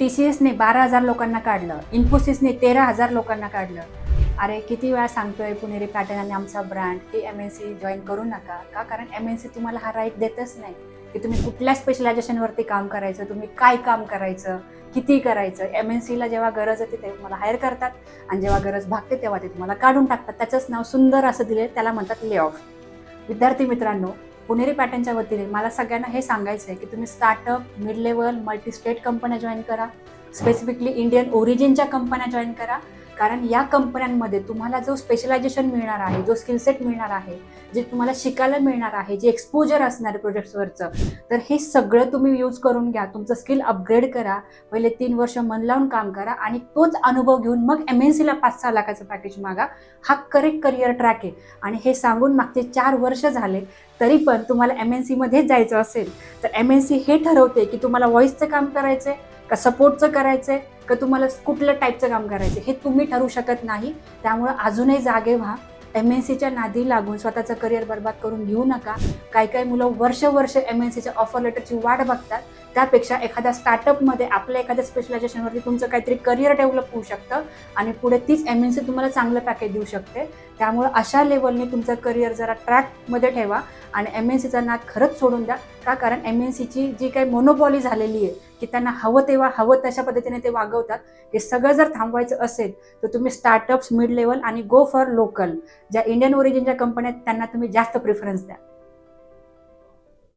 T C एसने बारा हजार लोकांना काढलं. इन्फोसिसने तेरा हजार लोकांना काढलं. अरे किती वेळा सांगतोय पुणेरी पॅटर्न आणि आमचा ब्रँड की एम एन सी जॉईन करू नका. का? कारण एम एन सी तुम्हाला हा राईट देतच नाही. की तुम्ही कुठल्या स्पेशलायझेशनवरती काम करायचं तुम्ही काय काम करायचं किती करायचं? एम एन सीला जेव्हा गरज येते ते तुम्हाला हायर करतात. आणि जेव्हा गरज भागते तेव्हा ते तुम्हाला काढून टाकतात. त्याचंच नाव सुंदर असं दिले त्याला म्हणतात ले ऑफ विद्यार्थी मित्रांनो पुणेरी पॅटर्नच्या वतीने मला सगळ्यांना हे सांगायचं आहे की तुम्ही startup mid level multi state कंपन्या जॉईन करा स्पेसिफिकली इंडियन ओरिजिनच्या कंपन्या जॉईन करा. कारण या कंपन्यांमध्ये तुम्हाला जो स्पेशलायझेशन मिळणार आहे जो स्किल सेट मिळणार आहे जे तुम्हाला शिकायला मिळणार आहे जे एक्सपोजर असणार आहे प्रोजेक्ट्सवरचं तर हे सगळं तुम्ही यूज करून घ्या. तुमचं स्किल अपग्रेड करा. पहिले तीन वर्ष मन लावून काम करा आणि तोच अनुभव घेऊन मग एम एन सीला पाच सहा लाखाचं पॅकेज मागा. हा करेक्ट करिअर ट्रॅक आहे. आणि हे सांगून मागचे चार वर्ष झाले तरी पण तुम्हाला एम एन सीमध्येच जायचं असेल तर एम एन सी हे ठरवते की तुम्हाला व्हॉइसचं काम करायचं आहे का सपोर्टचं करायचं आहे का तुम्हाला कुठल्या टाईपचं काम करायचं हे तुम्ही ठरवू शकत नाही. त्यामुळं अजूनही जागे व्हा. एम एन सीच्या नादी लागून स्वतःचं करिअर बर्बाद करून घेऊ नका. काही काही मुलं वर्ष वर्ष एम एन सीच्या ऑफर लेटरची वाट बघतात. त्यापेक्षा एखाद्या स्टार्टअपमध्ये आपल्या एखाद्या स्पेशलायझेशनवरती तुमचं काहीतरी करिअर डेव्हलप होऊ शकतं आणि पुढे तीच एम एन सी तुम्हाला चांगलं पॅकेज देऊ शकते. त्यामुळं अशा लेवलने तुमचं करिअर जरा ट्रॅकमध्ये ठेवा आणि एम एन सीचा नाद खरंच सोडून द्या. का? कारण एम एन सीची जी काही मोनोपॉली झालेली आहे की त्यांना हवं तेव्हा हवं तशा पद्धतीने ते वागवतात. हे सगळं जर थांबवायचं असेल तर तुम्ही स्टार्टअप्स मिड लेवल आणि गो फॉर लोकल ज्या इंडियन ओरिजिनच्या कंपन्या आहेत त्यांना तुम्ही जास्त प्रिफरन्स द्या.